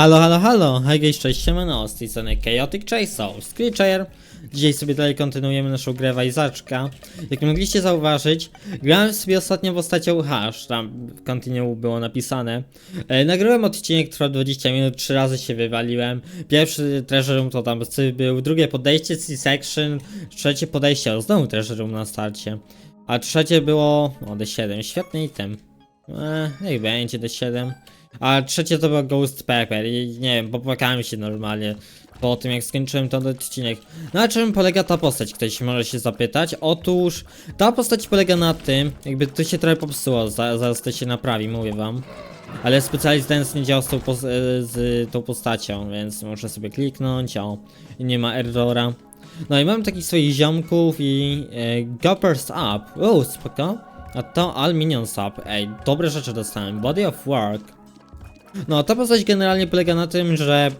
Halo, halo, halo, hej guys, cześć, siemano, z tej strony Chaotic Chase, Screecher. Dzisiaj sobie dalej kontynuujemy naszą grę Wajzaczka. Jak mogliście zauważyć, grałem sobie ostatnio postacią Hash, tam w continue było napisane. E, nagrałem odcinek, trwał 20 minut, trzy razy się wywaliłem. Pierwszy treasure room to tam był, drugie podejście C-section, trzecie podejście, znowu treasure room na starcie. A trzecie było, o D7, świetny item. Eee, niech będzie D7. A trzecie to był Ghost Pepper i nie wiem, popłakałem się normalnie po tym jak skończyłem ten odcinek. Na czym polega ta postać, ktoś może się zapytać? Otóż ta postać polega na tym, jakby to się trochę popsuło, za, zaraz to się naprawi, mówię wam. Ale Specialist Dance nie działa z tą, e, z tą postacią, więc muszę sobie kliknąć, o, nie ma errora. No i mam takich swoich ziomków i e, Goppers Up, o, spoko. A to All Minions Up, ej, dobre rzeczy dostałem, Body of Work. No, ta postać generalnie polega na tym, że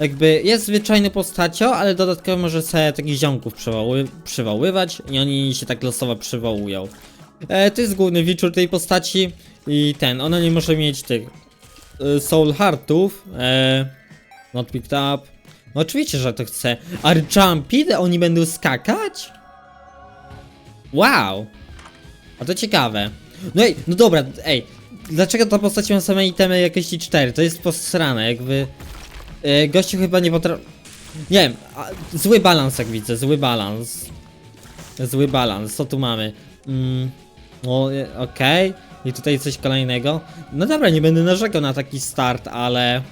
jakby jest zwyczajną postacią, ale dodatkowo może sobie takich ziomków przywoły, przywoływać i oni się tak losowo przywołują. E, to jest główny feature tej postaci i ten, ona nie może mieć tych e, soul heartów, e, not picked up. No oczywiście, że to chce. A jumpy, oni będą skakać? Wow! A to ciekawe. No ej, no dobra, ej, dlaczego ta postać ma same itemy jakości 4? To jest posrane, jakby... E, gościu chyba nie potrafi... Nie wiem, a, zły balans jak widzę, zły balans. Zły balans, co tu mamy? Mm, o, e, okej. I tutaj coś kolejnego. No dobra, nie będę narzekał na taki start, ale...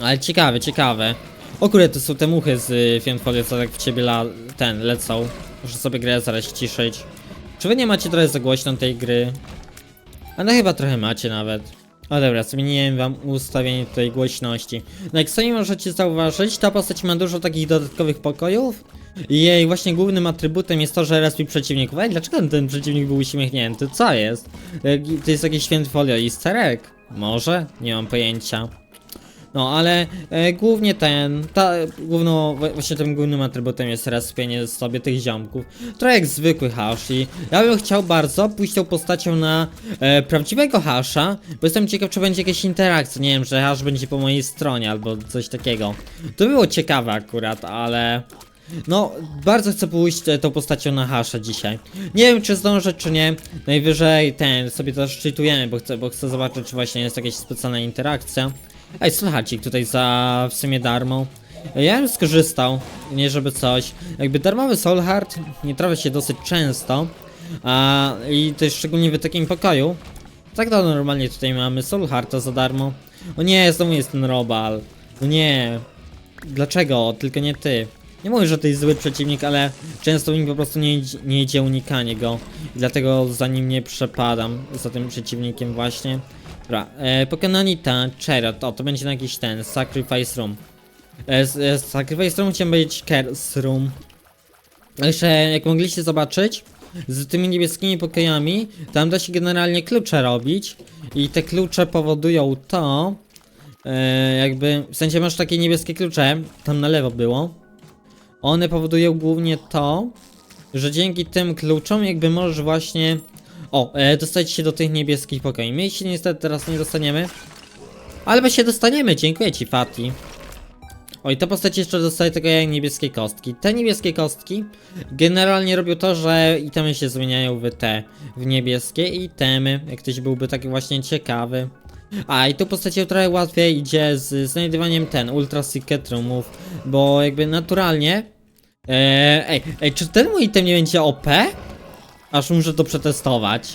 Ale ciekawe, ciekawe. O kurde, to są te muchy z y, Fiendfolio, co tak w ciebie la, ten, lecą. Muszę sobie grę zaraz ciszyć. Czy wy nie macie trochę za głośno tej gry? A no chyba trochę macie nawet. O dobra, zmieniłem wam ustawienie tutaj głośności. No jak sami możecie zauważyć, ta postać ma dużo takich dodatkowych pokojów. I jej właśnie głównym atrybutem jest to, że respi przeciwników. Ej, dlaczego ten przeciwnik był uśmiechnięty? Co jest? Jak- To jest jakiś święty folio i sterek? Może? Nie mam pojęcia. No, ale e, głównie ten, ta, główno, właśnie tym głównym atrybutem jest respienie sobie tych ziomków. Trochę jak zwykły hash i ja bym chciał bardzo pójść tą postacią na e, prawdziwego hasza, bo jestem ciekaw, czy będzie jakaś interakcja, nie wiem, że hash będzie po mojej stronie albo coś takiego. To było ciekawe akurat, ale... No, bardzo chcę pójść e, tą postacią na hasza dzisiaj. Nie wiem, czy zdążę, czy nie. Najwyżej ten, sobie to szczytujemy, bo chcę, bo chcę zobaczyć, czy właśnie jest jakaś specjalna interakcja. Ej, słuchajcie, tutaj za w sumie darmo. Ja bym skorzystał, nie żeby coś. Jakby darmowy Soul Heart nie trafia się dosyć często. A, I też szczególnie w takim pokoju. Tak to normalnie tutaj mamy Soul Hearta za darmo. O nie, znowu jest ten Robal. No nie. Dlaczego? Tylko nie ty. Nie mówię, że to jest zły przeciwnik, ale często mi po prostu nie, nie idzie unikanie go. I dlatego za nim nie przepadam, za tym przeciwnikiem właśnie. Dobra, e, pokonani ta Chariot, o to będzie na jakiś ten, Sacrifice Room. E, z, e, sacrifice Room chciałem powiedzieć Curse Room. Jeszcze, jak mogliście zobaczyć, z tymi niebieskimi pokojami, tam da się generalnie klucze robić. I te klucze powodują to, e, jakby, w sensie masz takie niebieskie klucze, tam na lewo było. One powodują głównie to, że dzięki tym kluczom jakby możesz właśnie... O, e, dostać się do tych niebieskich pokoi. My się niestety teraz nie dostaniemy. Ale my się dostaniemy, dziękuję ci Fati. O i ta postać jeszcze dostaje tego jak niebieskie kostki. Te niebieskie kostki generalnie robią to, że itemy się zmieniają w te, w niebieskie itemy. Jak ktoś byłby taki właśnie ciekawy. A i tu postacią trochę łatwiej idzie z znajdywaniem ten Ultra Secret Roomów, bo jakby naturalnie. E, ej, ej, czy ten mój item nie będzie OP? Aż muszę to przetestować.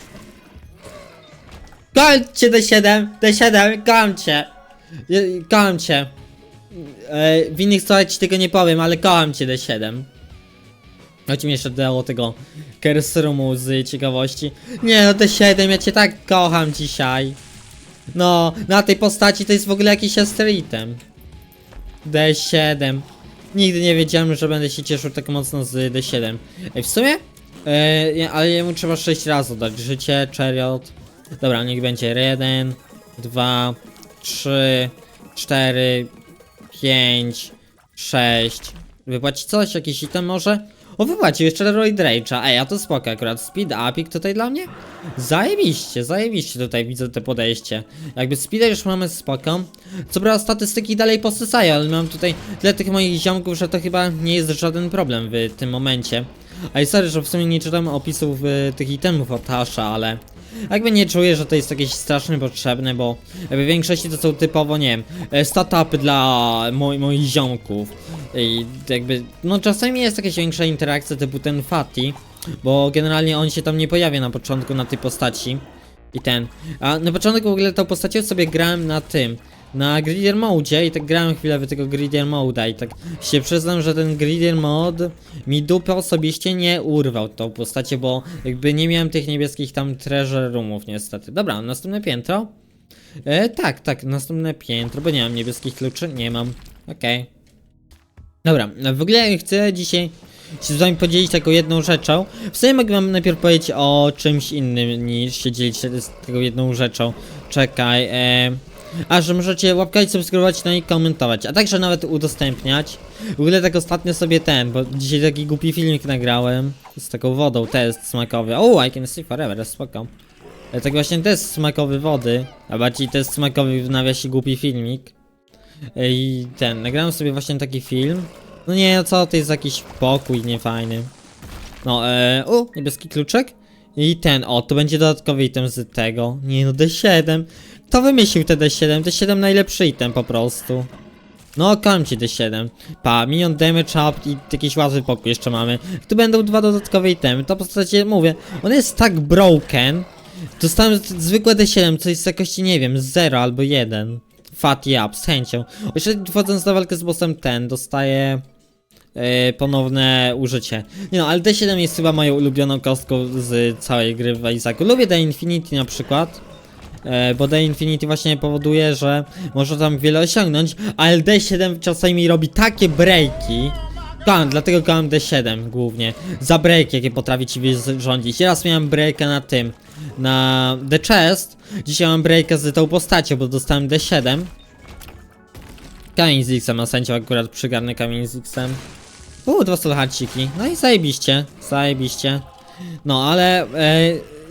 Kończcie D7, D7, kończcie. Je- Kocham cię. E, w innych słowach ci tego nie powiem, ale kocham cię D7. Choć mi jeszcze dało tego Kersrumu z ciekawości. Nie no D7, ja cię tak kocham dzisiaj. No, na tej postaci to jest w ogóle jakiś asteroitem. D7. Nigdy nie wiedziałem, że będę się cieszył tak mocno z D7. Ej, w sumie? Nie, ale jemu trzeba 6 razy dać życie, chariot. Dobra, niech będzie 1, 2, 3, 4, 5, 6. Wypłacić coś? Jakiś item może? O, wypłacił jeszcze Leroy Drake'a. Ej, a to spoko akurat. Speed upik tutaj dla mnie? Zajebiście, zajebiście tutaj widzę te podejście. Jakby speeda już mamy spoko. Co prawda statystyki dalej posysają, ale mam tutaj tyle tych moich ziomków, że to chyba nie jest żaden problem w tym momencie. Ej, sorry, że w sumie nie czytam opisów y, tych itemów od Tasha, ale... Jakby nie czuję, że to jest jakieś strasznie potrzebne, bo jakby w większości to są typowo, nie wiem, e, statupy dla moi, moich ziomków. I jakby, no czasami jest jakaś większa interakcja typu ten Fatty, bo generalnie on się tam nie pojawia na początku na tej postaci. I ten. A na początku w ogóle tą postacią sobie grałem na tym. Na Gridier Mode i tak grałem chwilę w tego Gridier Mode'a i tak się przyznam, że ten Gridier Mode mi dupy osobiście nie urwał tą postacią, bo jakby nie miałem tych niebieskich tam treasure roomów niestety. Dobra, następne piętro. E, tak, tak, następne piętro, bo nie mam niebieskich kluczy, nie mam. Okej. Dobra, no w ogóle chcę dzisiaj się z wami podzielić taką jedną rzeczą. W sumie mogę wam najpierw powiedzieć o czymś innym niż się dzielić z taką jedną rzeczą. Czekaj, e... A, że możecie łapkać, subskrybować, no i komentować, a także nawet udostępniać. W ogóle tak ostatnio sobie ten, bo dzisiaj taki głupi filmik nagrałem z taką wodą, test smakowy. O, I can see forever, spoko. E, Tak właśnie test smakowy wody, a bardziej test smakowy w nawiasie głupi filmik. E, I ten, nagrałem sobie właśnie taki film. No nie, no co, to jest jakiś pokój niefajny. No, e, o, niebieski kluczek. I ten, o, to będzie dodatkowy item z tego. Nie no, D7. Kto wymyślił te D7? D7 najlepszy item po prostu. No, kocham ci D7. Pa, minion damage up i jakiś łatwy pokój jeszcze mamy. Tu będą dwa dodatkowe itemy. To w zasadzie mówię, on jest tak broken. Dostałem zwykłe D7, co jest jakości, nie wiem, 0 albo 1. Fatty up, z chęcią. Jeszcze wchodząc na walkę z bossem ten, dostaję e, ponowne użycie. Nie no, ale D7 jest chyba moją ulubioną kostką z całej gry w Isaacu. Lubię The Infinity na przykład. E, bo The Infinity właśnie powoduje, że można tam wiele osiągnąć, ale D7 czasami robi takie breaki. Kocham, dlatego kocham D7 głównie. Za break, jakie potrafi ci wyrządzić. Raz miałem breaka na tym, na The Chest. Dzisiaj mam breaka z tą postacią, bo dostałem D7. Kamień z X-em, a sędzia akurat przygarny kamień z X-em. Uuu, dwa solhaciki. No i zajebiście, zajebiście. No, ale e,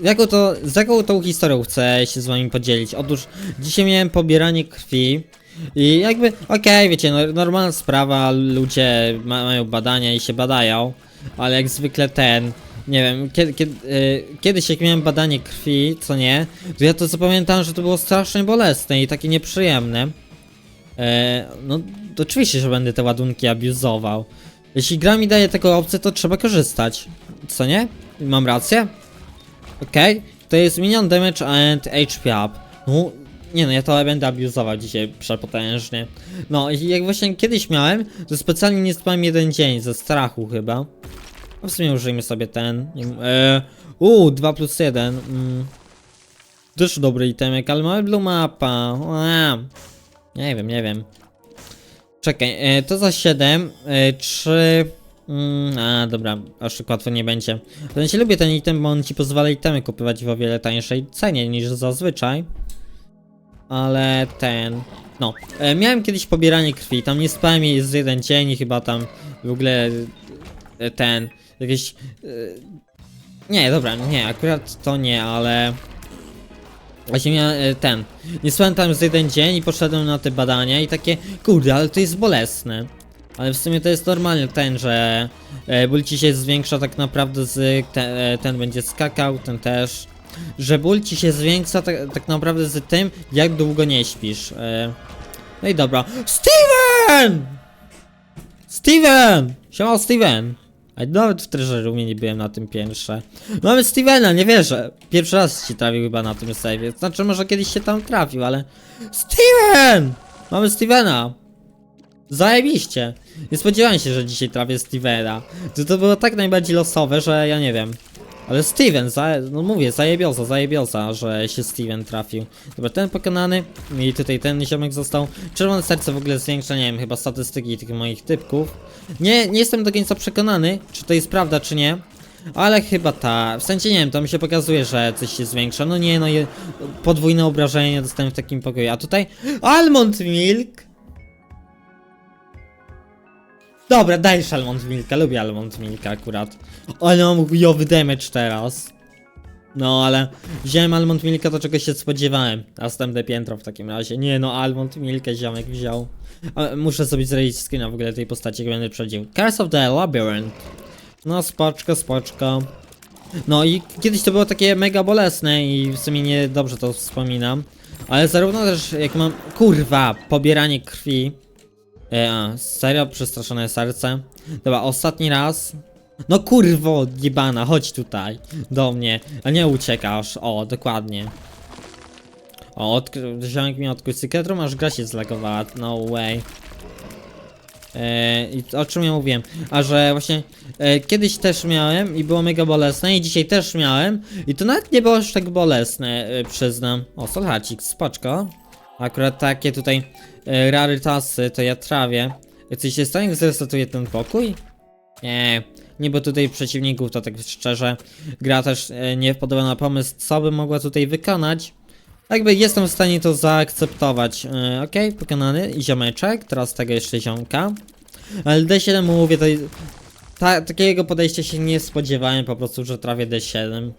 jaką to, z jaką tą historią chcę się z wami podzielić? Otóż dzisiaj miałem pobieranie krwi i jakby, okej, wiecie, no, normalna sprawa, ludzie ma, mają badania i się badają, ale jak zwykle ten, nie wiem, kiedy, kiedy, e, kiedyś jak miałem badanie krwi, co nie, to ja to zapamiętałem, że to było strasznie bolesne i takie nieprzyjemne. E, no, to oczywiście, że będę te ładunki abuzował. Jeśli gra mi daje taką opcję, to trzeba korzystać. Co nie? Mam rację? Okej, to jest minion damage and HP up. No, nie no, ja to będę abuzował dzisiaj przepotężnie. No, jak właśnie kiedyś miałem, to specjalnie nie spałem jeden dzień, ze strachu chyba. A w sumie użyjmy sobie ten. nie wiem, E, Uuu, 2 plus 1. Mm. Też dobry itemek, ale mamy blue mapa. Nie wiem, nie wiem. Czekaj, e, to za 7, e, 3... Mm, a, dobra, aż tak łatwo nie będzie. W sensie lubię ten item, bo on ci pozwala itemy kupować w o wiele tańszej cenie niż zazwyczaj. Ale ten... No, e, miałem kiedyś pobieranie krwi, tam nie spałem jej z jeden dzień i chyba tam w ogóle e, ten... Jakieś... E, nie, dobra, nie, akurat to nie, ale... Właśnie miałem e, ten. Nie spałem tam z jeden dzień i poszedłem na te badania i takie, kurde, ale to jest bolesne. Ale w sumie to jest normalnie ten, że e, ból ci się zwiększa tak naprawdę z. Te, e, ten będzie skakał, ten też. Że ból ci się zwiększa tak, tak naprawdę z tym, jak długo nie śpisz. E, no i dobra. Steven! Steven! Siema Steven! A nawet w Treasure nie byłem na tym piętrze. Mamy Stevena, nie wierzę. Pierwszy raz się trafił chyba na tym save'ie. Znaczy może kiedyś się tam trafił, ale... Steven! Mamy Stevena! Zajebiście! Nie spodziewałem się, że dzisiaj trafię Stevena. To, to było tak najbardziej losowe, że ja nie wiem. Ale Steven, za, no mówię, zajebioza, zajebioza, że się Steven trafił. Dobra, ten pokonany i tutaj ten ziomek został. Czerwone serce w ogóle zwiększa, nie wiem, chyba statystyki tych moich typków. Nie, nie jestem do końca przekonany, czy to jest prawda, czy nie. Ale chyba ta, w sensie nie wiem, to mi się pokazuje, że coś się zwiększa. No nie, no je, podwójne obrażenie dostałem w takim pokoju. A tutaj Almond Milk! Dobra, dajesz Almond Milka, lubię Almond Milka akurat. Ale mam chujowy damage teraz. No, ale wziąłem Almond Milka, to czego się spodziewałem. Następne piętro w takim razie. Nie no, Almond Milkę ziomek wziął. Muszę sobie zrobić screena w ogóle tej postaci, jak będę przechodził. Curse of the Labyrinth. No, spoczko, spoczko. No i kiedyś to było takie mega bolesne i w sumie nie dobrze to wspominam. Ale zarówno też jak mam, kurwa, pobieranie krwi. E, a, serio, przestraszone serce. Dobra, ostatni raz. No kurwo, jebana, chodź tutaj, do mnie, a nie uciekasz, o, dokładnie. O, ziomek mi odkrył sekretrum, aż gra się zlagowała, no way. E, o czym ja mówiłem? A że właśnie e, kiedyś też miałem i było mega bolesne i dzisiaj też miałem i to nawet nie było aż tak bolesne, e, przyznam. O, solhacik, spoczko. Akurat takie tutaj rarytasy to ja trawię. Coś się stanie, jak zresetuję ten pokój? Nie, nie, bo tutaj przeciwników to tak szczerze. Gra też e, nie wpadła na pomysł, co by mogła tutaj wykonać. Jakby jestem w stanie to zaakceptować. E, Okej, pokonany ziomeczek, teraz tego jeszcze ziomka. Ale D7 mówię, to ta, takiego podejścia się nie spodziewałem, po prostu, że trafię D7.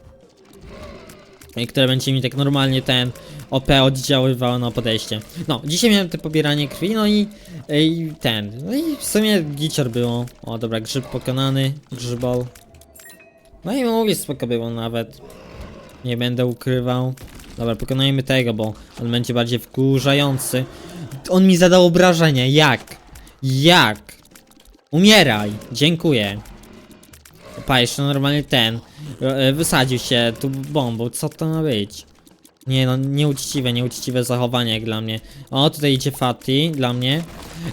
Które będzie mi tak normalnie ten OP oddziaływało na podejście. No, dzisiaj miałem te pobieranie krwi, no i, i ten. No i w sumie gicior było. O, dobra, grzyb pokonany, grzybol. No i mówię, spoko było nawet. Nie będę ukrywał. Dobra, pokonajmy tego, bo on będzie bardziej wkurzający. On mi zadał obrażenie. Jak? Jak? Umieraj. Dziękuję. Pa, jeszcze normalnie ten. E, Wysadził się tu bombą. Co to ma być? Nie no, nieuczciwe, nieuczciwe zachowanie jak dla mnie. O, tutaj idzie Fatty, dla mnie.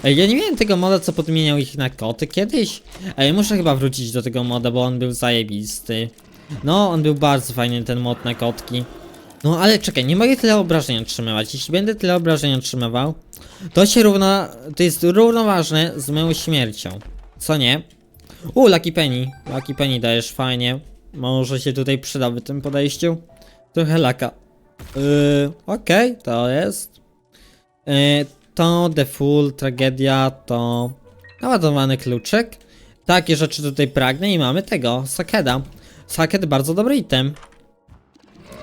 Ej, ja nie miałem tego moda, co podmieniał ich na koty kiedyś. Ej, muszę chyba wrócić do tego moda, bo on był zajebisty. No, on był bardzo fajny, ten mod na kotki. No, ale czekaj, nie mogę tyle obrażeń otrzymywać. Jeśli będę tyle obrażeń otrzymywał, to się równa... to jest równoważne z moją śmiercią. Co nie? U, Lucky Penny. Lucky Penny dajesz fajnie. Może się tutaj przyda w tym podejściu. Trochę laka. Yy, okej, to jest. Yy, to The Full, tragedia, to naładowany kluczyk. Takie rzeczy tutaj pragnę i mamy tego, Sakeda. Saked bardzo dobry item.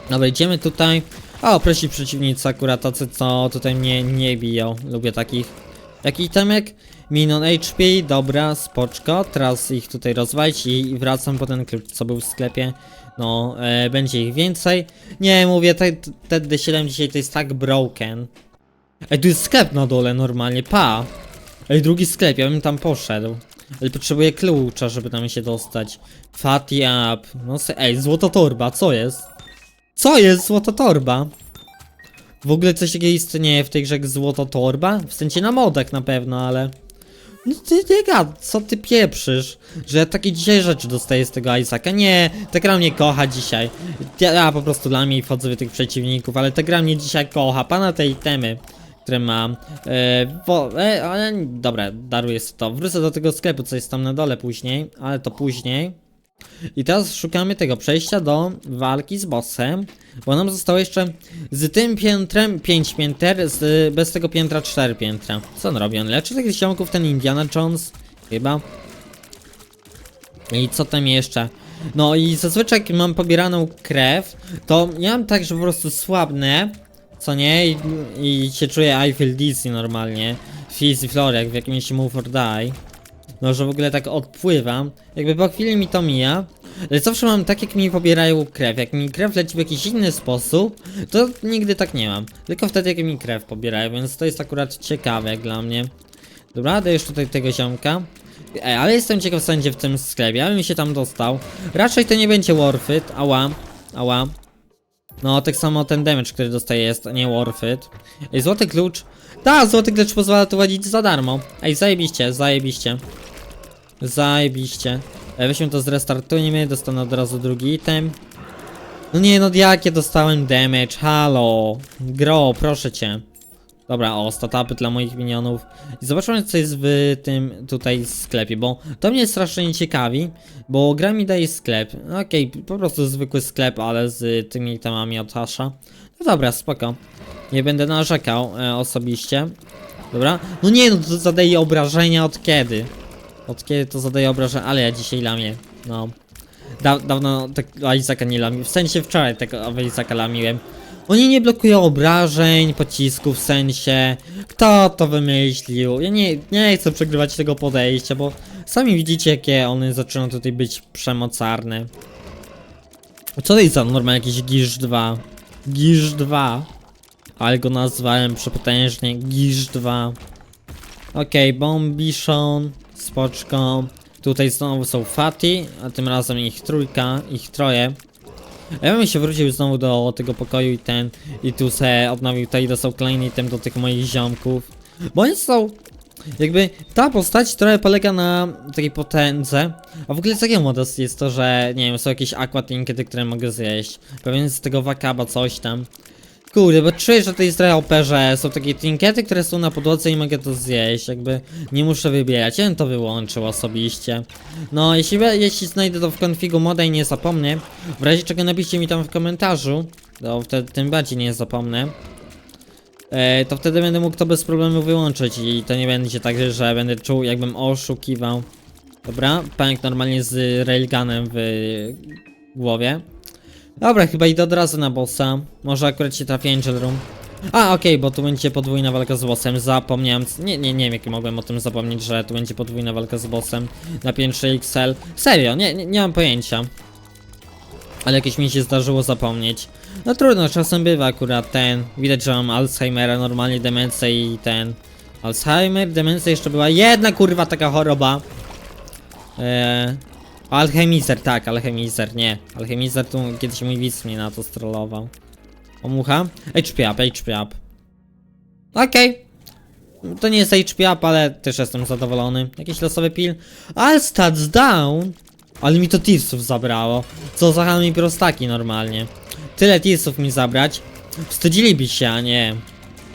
Dobra, idziemy tutaj. O, prosi przeciwnicy akurat tacy, co tutaj mnie nie biją. Lubię takich. Jaki itemek? Minon HP, dobra, spoczko. Teraz ich tutaj rozwalić i wracam po ten klucz, co był w sklepie. No, e, będzie ich więcej. Nie, mówię, te, te D7 dzisiaj to jest tak broken. Ej, tu jest sklep na dole normalnie, pa! Ej, drugi sklep, ja bym tam poszedł. Ale potrzebuję klucza, żeby tam się dostać. Fatty up. No, se- ej, złota torba, co jest? Co jest złota torba? W ogóle coś takiego istnieje w tej grze jak złota torba? W sensie na modach na pewno, ale... No ty nie gad, co ty pieprzysz? Że ja takie dzisiaj rzeczy dostaję z tego Isaaca? Nie, ta gra mnie kocha dzisiaj. Ja, ja po prostu dla mnie wchodzę w tych przeciwników, ale ta gra mnie dzisiaj kocha. Pana te itemy, które mam. E, bo, e, ale dobra, daruję to. Wrócę do tego sklepu, co jest tam na dole później, ale to później. I teraz szukamy tego przejścia do walki z bossem, bo nam zostało jeszcze z tym piętrem 5 pięter, z, bez tego piętra 4 piętra. Co on robi? On leczy tych ziomków, ten Indiana Jones? Chyba. I co tam jeszcze? No i zazwyczaj jak mam pobieraną krew, to ja mam tak, że po prostu słabnę, co nie? I, i się czuję I feel dizzy normalnie. Fizzy floor, jak w jakimś move or die. No, że w ogóle tak odpływam. Jakby po chwili mi to mija. Ale zawsze mam tak, jak mi pobierają krew. Jak mi krew leci w jakiś inny sposób, to nigdy tak nie mam. Tylko wtedy, jak mi krew pobierają, więc to jest akurat ciekawe dla mnie. Dobra, daję już tutaj tego ziomka. E, ale jestem ciekaw, co będzie w tym sklepie, mi się tam dostał. Raczej to nie będzie worth it. Ała, ała. No, tak samo ten damage, który dostaję jest nie worth it. Ej, złoty klucz. Ta, złoty klucz pozwala tu łazić za darmo. Ej, zajebiście, zajebiście. Zajebiście. E, weźmy to zrestartujmy, dostanę od razu drugi item. No nie, no jakie dostałem damage, halo. Gro, proszę cię. Dobra, o, statupy dla moich minionów. I zobaczmy co jest w tym tutaj sklepie, bo to mnie strasznie ciekawi, bo gra mi daje sklep. Okej, po prostu zwykły sklep, ale z tymi itemami od Hasha. No dobra, spoko. Nie będę narzekał e, osobiście. Dobra. No nie, no to zadaje obrażenia od kiedy? Od kiedy to zadaje obrażenia, ale ja dzisiaj lamię. No. Da, dawno tego Isaaca nie lamiłem. W sensie wczoraj tego Isaaca lamiłem. Oni nie blokują obrażeń, pocisków, w sensie. Kto to wymyślił? Ja nie, nie chcę przegrywać tego podejścia, bo sami widzicie, jakie one zaczynają tutaj być przemocarne. Co to jest za normalnie jakiś Gisz 2? Gisz 2. Ale go nazwałem przepotężnie Gisz 2. Okej, Bombiszon, spoczką. Tutaj znowu są Fati, a tym razem ich trójka, ich troje. A ja bym się wrócił znowu do tego pokoju i ten, i tu se odnowił tutaj dostał kolejny item do tych moich ziomków. Bo oni są, jakby, ta postać trochę polega na takiej potędze. A w ogóle całkiem modas jest to, że, nie wiem, są jakieś aquatinkety, które mogę zjeść. Pewien z tego wakaba coś tam. Kurde, bo czuję, że to jest trochę OP, że są takie trinkety, które są na podłodze i mogę to zjeść, jakby nie muszę wybierać, ja bym to wyłączył osobiście. No, jeśli, jeśli znajdę to w konfigu moda i nie zapomnę, w razie czego napiszcie mi tam w komentarzu, to wtedy tym bardziej nie zapomnę. E, to wtedy będę mógł to bez problemu wyłączyć i to nie będzie tak, że będę czuł jakbym oszukiwał. Dobra, pęk normalnie z railgunem w głowie. Dobra, chyba idę od razu na bossa. Może akurat się trafi Angel Room. A, okej, bo tu będzie podwójna walka z bossem. Zapomniałem. Nie, nie, nie wiem, jak mogłem o tym zapomnieć, że tu będzie podwójna walka z bossem na 5 XL. Serio, nie, nie, nie mam pojęcia. Ale jakieś mi się zdarzyło zapomnieć. No trudno, czasem bywa akurat ten. Widać, że mam Alzheimera, normalnie demencję i ten. Alzheimer, demencja jeszcze była jedna kurwa taka choroba. Eee, alchemizer, tak, alchemizer, nie. Alchemizer tu kiedyś mój widz mnie na to strollował. Omucha? HP up, HP up. Okej. To nie jest HP up, ale też jestem zadowolony. Jakiś losowy pil. Ale stats down. Ale mi to Tearsów zabrało. Co za mi prostaki normalnie. Tyle Tearsów mi zabrać. Wstydziliby się, a nie.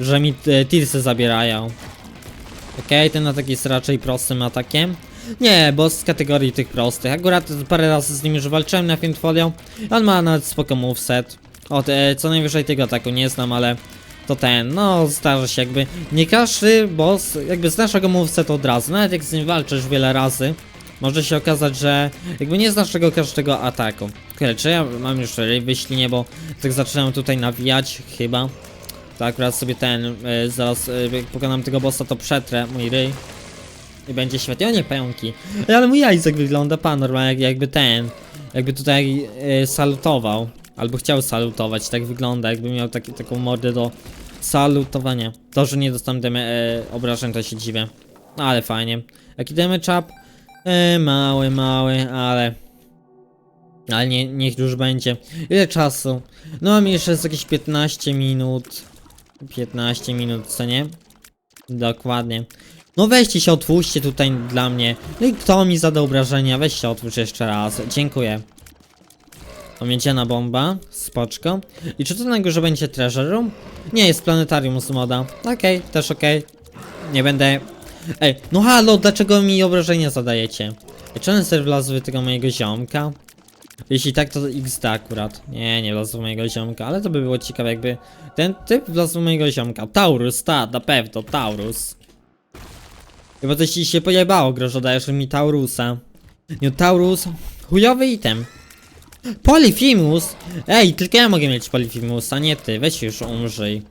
Że mi e, Tearsy zabierają. Okej, ten atak jest raczej prostym atakiem. Nie, bo z kategorii tych prostych. Akurat parę razy z nim już walczyłem na Fintfolio. On ma nawet spoko moveset. O, te, co najwyżej tego ataku nie znam, ale to ten, no zdarza się jakby. Nie każdy boss jakby znasz tego movesetu od razu. Nawet jak z nim walczysz wiele razy, może się okazać, że jakby nie znasz tego każdego ataku. Okej, czy ja mam już ryj wyślinię, bo tak zaczynam tutaj nawijać chyba. To akurat sobie ten, e, zaraz e, jak pokonam tego bossa to przetrę mój ryj. I będzie świetnie, o nie pająki. Ale mój Isaac wygląda pan normalnie jak, jakby ten, jakby tutaj e, salutował. Albo chciał salutować, tak wygląda, jakby miał taki, taką mordę do salutowania. To, że nie deme, e, obrażeń to się dziwię. No, ale fajnie. Jaki damage up? E, mały, mały, ale... Ale nie, niech już będzie. Ile czasu? No mam jeszcze jakieś 15 minut. 15 minut, co nie? Dokładnie. No weźcie się, otwórzcie tutaj dla mnie. No i kto mi zada obrażenia? Weź się otwórz jeszcze raz. Dziękuję. Omiedziana bomba, spoczko. I czy to na górze będzie treasure room? Nie, jest planetarium z moda. Okej, też okej. Nie będę... Ej, no halo, dlaczego mi obrażenia zadajecie? Czy on sobie wlazł w tego mojego ziomka? Jeśli tak, to XD akurat. Nie, nie wlazł mojego ziomka, ale to by było ciekawe jakby... Ten typ wlazł mojego ziomka. Taurus, ta, na pewno, Taurus. Chyba coś ci się pojebało, Grożo, dajesz mi Taurusa. Nie, Taurus, chujowy item. Polyphemus? Ej, tylko ja mogę mieć Polyphemus, a nie ty, weź już umrzyj.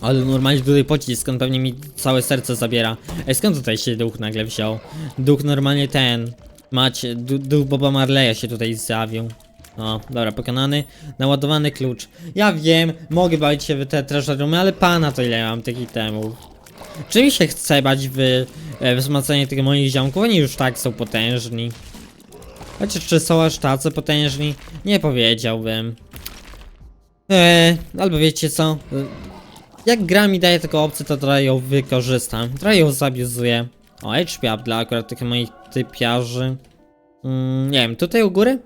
Ale normalnie tutaj pocisk, on pewnie mi całe serce zabiera. Ej, skąd tutaj się duch nagle wziął? Duch normalnie ten. Macie, du duch Boba Marleya się tutaj zjawił. O, dobra, pokonany. Naładowany klucz. Ja wiem, mogę bawić się w te treasure roomy, ale pana to ile ja mam tych itemów. Czy mi się chce bać w e, tych moich ziomków? Oni już tak są potężni. Chociaż czy są aż tacy potężni? Nie powiedziałbym. Eee, albo wiecie co? Jak gra mi daje taką opcję, to trochę ją wykorzystam. Trochę ją zabizuję. O, HP up dla akurat tych moich typiarzy. Mm, nie wiem, tutaj u góry?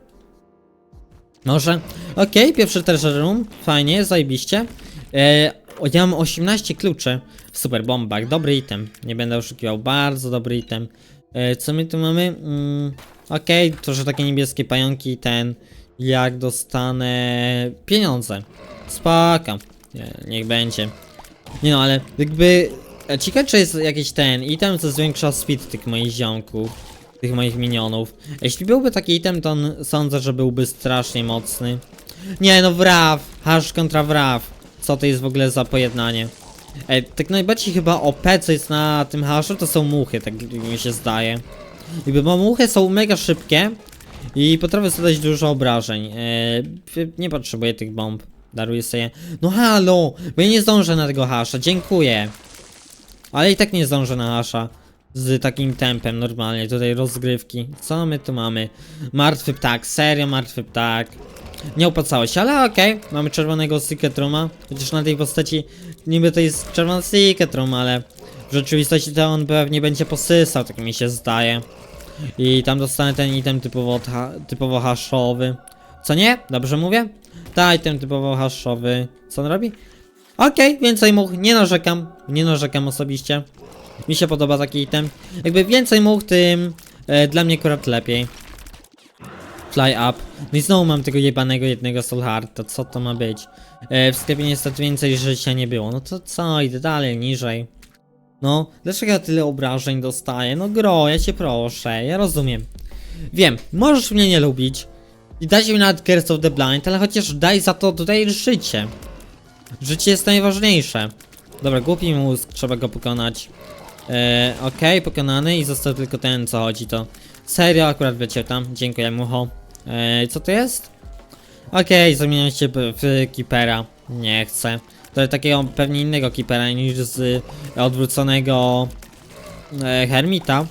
Może. Okej, pierwszy treasure room. Fajnie, zajebiście. Eee, o, ja mam 18 kluczy. Super bombak, dobry item. Nie będę oszukiwał, bardzo dobry item. Eee, co my tu mamy? Mm, Okej, to że takie niebieskie pająki, ten. Jak dostanę pieniądze. Spaka. Nie, niech będzie. Nie no, ale jakby E, Ciekawe czy jest jakiś ten item, co zwiększa speed tych moich ziomków, tych moich minionów. Jeśli byłby taki item, to sądzę, że byłby strasznie mocny. Nie no, wraw! Hash kontra wraw. Co to jest w ogóle za pojednanie? Ej, tak najbardziej chyba OP, co jest na tym haszu, to są muchy, tak mi się zdaje. Jakby, bo muchy są mega szybkie i potrafią zadać dużo obrażeń. Eee, nie potrzebuję tych bomb. Daruję sobie. No halo! Bo ja nie zdążę na tego hasza, dziękuję. Ale i tak nie zdążę na hasza. Z takim tempem normalnie, tutaj rozgrywki. Co my tu mamy? Martwy ptak, serio martwy ptak. Nie opłacało się, ale okej. Mamy czerwonego Secret Rooma. Chociaż na tej postaci niby to jest czerwony Secret Room, ale w rzeczywistości to on pewnie będzie posysał, tak mi się zdaje. I tam dostanę ten item typowo, typowo haszowy. Co nie? Dobrze mówię? Ta item typowo haszowy. Co on robi? Okej, więcej much, nie narzekam, nie narzekam osobiście. Mi się podoba taki item. Jakby więcej much, tym e, dla mnie akurat lepiej. Fly up. No i znowu mam tego jebanego jednego soul hearta, co to ma być? E, w sklepie niestety więcej życia nie było. No to co, idę dalej, niżej. No, dlaczego ja tyle obrażeń dostaję? No gro, ja cię proszę, ja rozumiem. Wiem, możesz mnie nie lubić. I dać mi nawet Curse of the Blind, ale chociaż daj za to tutaj życie. Życie jest najważniejsze. Dobra, głupi mózg, trzeba go pokonać. Eee, okej, pokonany i został tylko ten, co chodzi to. Serio, akurat leciał tam, dziękuję mucho. Eee, co to jest? Okej, zamieniam się w, Keepera. Nie chcę. To takiego pewnie innego Keepera niż z odwróconego e, Hermita.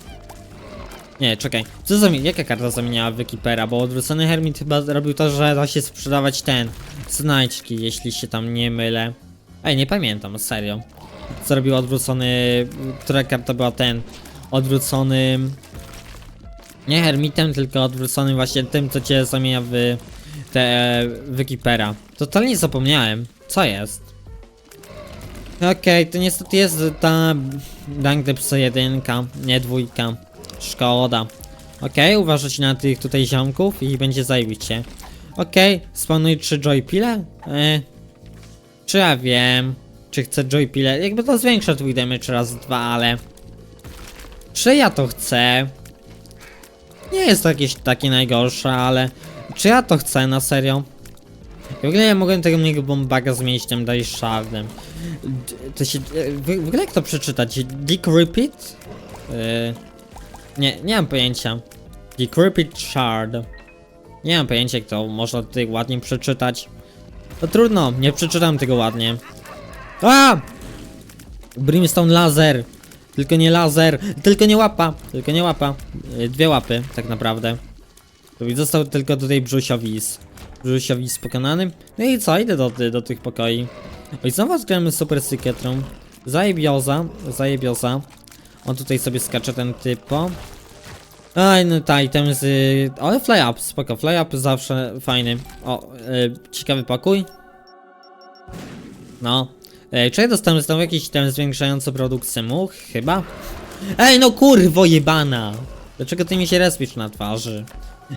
Nie, czekaj. Co zami jaka karta zamieniała w Keepera? Bo odwrócony Hermit chyba robił to, że da się sprzedawać ten znajdźki, jeśli się tam nie mylę. Ej, nie pamiętam, serio. Co robił odwrócony. Która karta była ten? Odwrócony. Nie Hermitem, tylko odwrócony właśnie tym, co cię zamienia w te w Keepera. Totalnie zapomniałem. Co jest? Okej, to niestety jest ta Dank Depso 1, nie dwójka. Szkoda. Okej, uważać na tych tutaj ziomków i będzie zajebiście. Okej, spanuj trzy joypile? E, czy ja wiem, czy chcę joypile? Jakby to zwiększa twój damage raz dwa, ale... Czy ja to chcę? Nie jest to jakieś takie najgorsze, ale... Czy ja to chcę na serio? W ogóle ja mogłem tego mojego bombaga zmienić tym daj shardem. To się... e, W, ogóle jak to przeczytać? Dick Repeat? Yy, nie, nie mam pojęcia. Dick Repeat Shard. Nie mam pojęcia jak to można tutaj ładnie przeczytać. No trudno, nie przeczytam tego ładnie. A! Brimstone laser. Tylko nie laser, tylko nie łapa, tylko nie łapa. Yy, Dwie łapy, tak naprawdę. I został tylko tutaj Brzusiowis. Brzusiowis pokonany. No i co, idę do, do tych pokoi. Oj, znowu odgramy Super Room. Zajebioza, zajebioza. On tutaj sobie skacze ten typo. Aj, no ta item z... Ale fly up, spoko, fly up zawsze fajny. O, y, ciekawy pokój. No. Ej, czy ja dostałem znowu jakiś item zwiększający produkcję much? Chyba? Ej, no kurwo jebana! Dlaczego ty mi się respisz na twarzy?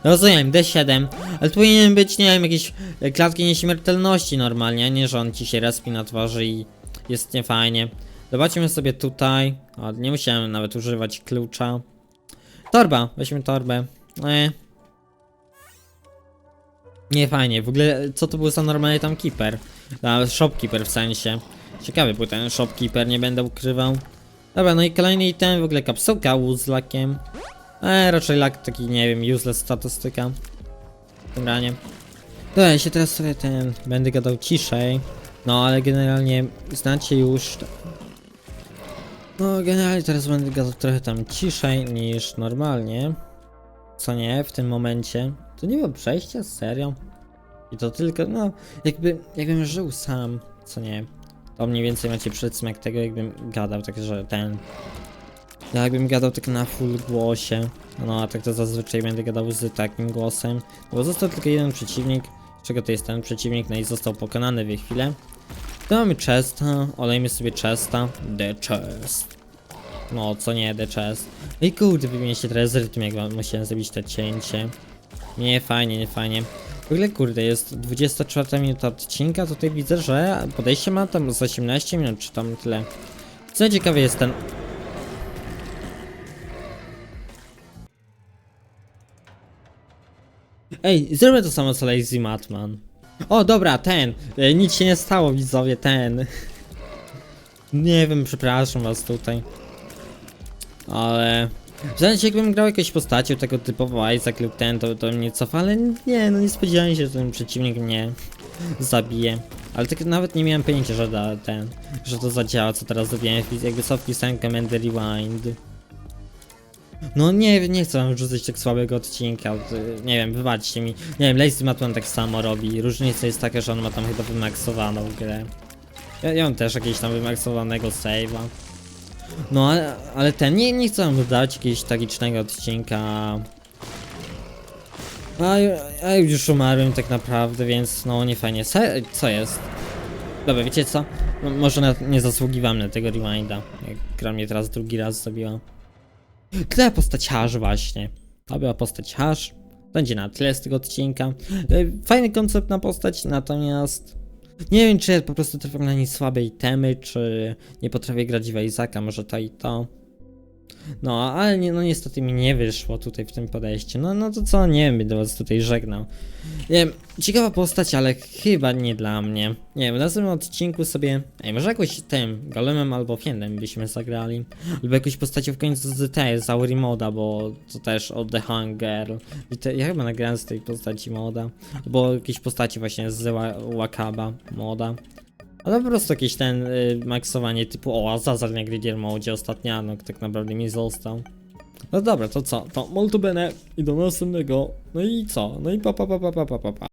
Rozumiem, D7, ale tu powinien być, nie wiem, jakieś e, klatki nieśmiertelności normalnie, a nie, że on ci się respi na twarzy i jest niefajnie. Zobaczmy sobie tutaj. O, nie musiałem nawet używać klucza. Torba, weźmy torbę. E. Nie fajnie, w ogóle co to był za normalny tam keeper? Shopkeeper w sensie. Ciekawy był ten shopkeeper, nie będę ukrywał. Dobra, no i kolejny item, w ogóle kapsułka z lakiem. E, raczej lak taki, nie wiem, useless statystyka. Granie. Dobra, ja się teraz sobie ten, będę gadał ciszej. No, ale generalnie znacie już... No, generalnie teraz będę gadał trochę tam ciszej niż normalnie. Co nie, w tym momencie. To nie było przejścia, serio. I to tylko, no, jakby, jakbym żył sam, co nie. To mniej więcej macie przedsmak tego, jakbym gadał, także ten... Jakbym gadał tak na full głosie. No a tak to zazwyczaj będę gadał z takim głosem. Bo został tylko jeden przeciwnik. Z czego to jest ten przeciwnik? No i został pokonany w chwilę. Tu mamy chesta. Olejmy sobie chesta. The chest. No co nie, the chest. I kurde, wymienię się teraz rytm, jak musiałem zrobić to cięcie. Nie fajnie, nie fajnie. W ogóle kurde, jest 24 minuta odcinka, tutaj widzę, że podejście ma tam z 18 minut, czy tam tyle. Co ciekawy jest ten... Ej, zróbmy to samo co Lazy Matman. O, dobra, ten. E, nic się nie stało, widzowie, ten. Nie wiem, przepraszam was tutaj. Ale... W zasadzie jakbym grał jakąś postacią tego typowo Isaac lub ten, to, to mnie cofa, ale nie, no nie spodziewałem się, że ten przeciwnik mnie zabije. Ale tak nawet nie miałem pojęcia, że da ten, że to zadziała, co teraz zrobiłem, jakby co wpisałem komendę rewind. No nie, nie chcę wam rzucać tak słabego odcinka, nie wiem, wybaczcie mi. Nie wiem, Lazy Matman tak samo robi, różnica jest taka, że on ma tam chyba wymaksowaną grę. Ja, ja mam też jakiegoś tam wymaksowanego save'a. No ale, ale ten, nie, nie chcę wam dać jakiegoś tragicznego odcinka. A, ja już umarłem tak naprawdę, więc no nie fajnie. Co jest? Dobra, wiecie co? M- może na, nie zasługiwałem na tego rewinda. Jak gra mnie teraz drugi raz zabiła. Która postać hash właśnie? To była postać hash. Będzie na tyle z tego odcinka. E, Fajny koncept na postać, natomiast nie wiem czy ja po prostu trafiam na nie słabe itemy, czy nie potrafię grać w Isaaca, może to i to. No, ale nie, no niestety mi nie wyszło tutaj w tym podejściu. No, no to co, nie wiem, będę was tutaj żegnał. Nie wiem, ciekawa postać, ale chyba nie dla mnie. Nie wiem, w następnym odcinku sobie, ej, może jakoś tym, golemem albo fiendem byśmy zagrali. Albo jakąś postacią w końcu z tej, z Auri moda, bo to też od The Hunger. Te, ja chyba nagrałem z tej postaci moda. Albo jakieś postaci właśnie z Wa- Wakaba moda. Ale po prostu jakiś ten y, maksowanie typu o Azazar na Gridier Mode ostatnia, no tak naprawdę mi został. No dobra, to co? To molto bene i do następnego. No i co? No i pa pa pa pa pa pa. pa.